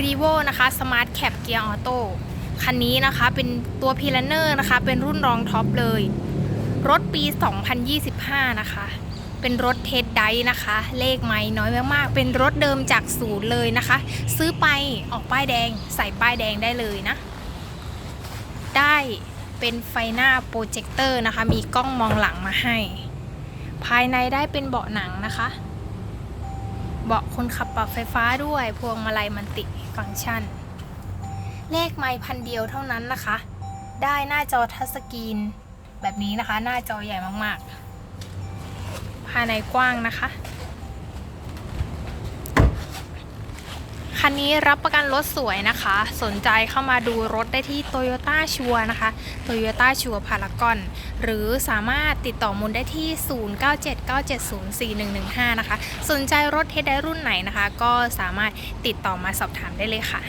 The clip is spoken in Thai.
r e v o นะคะ Smart Cap Gear Auto คันนี้นะคะเป็นตัว p i l a n e r นะคะ เป็นรุ่นรองท็อปเลย รถปี 2025 นะคะ เป็นรถเทสไดนะคะ เลขไม่น้อยมากๆ เป็นรถเดิมจากศูนย์เลยนะคะ ซื้อไปออกป้ายแดง ใส่ป้ายแดงได้เลยนะ ได้เป็นไฟหน้าโปรเจคเตอร์นะคะ มีกล้องมองหลังมาให้ ภายในได้เป็นเบาะหนังนะคะ เบาะคนขับปรับไฟฟ้าด้วย พวงมาลัยมันติฟังก์ชัน เลขไม้พันเดียวเท่านั้นนะคะ ได้หน้าจอทัชสกรีน แบบนี้นะคะ หน้าจอใหญ่มากๆ ภายในกว้างนะคะ คันนี้รับประกันรถสวยนะคะ สนใจเข้ามาดูรถได้ที่ Toyota ชัวนะคะ Toyota ชัวพารากอนหรือสามารถติดต่อมูลได้ที่ 0979704115 นะคะ สนใจรถเทสได้รุ่นไหนนะคะ ก็สามารถติดต่อมาสอบถามได้เลยค่ะ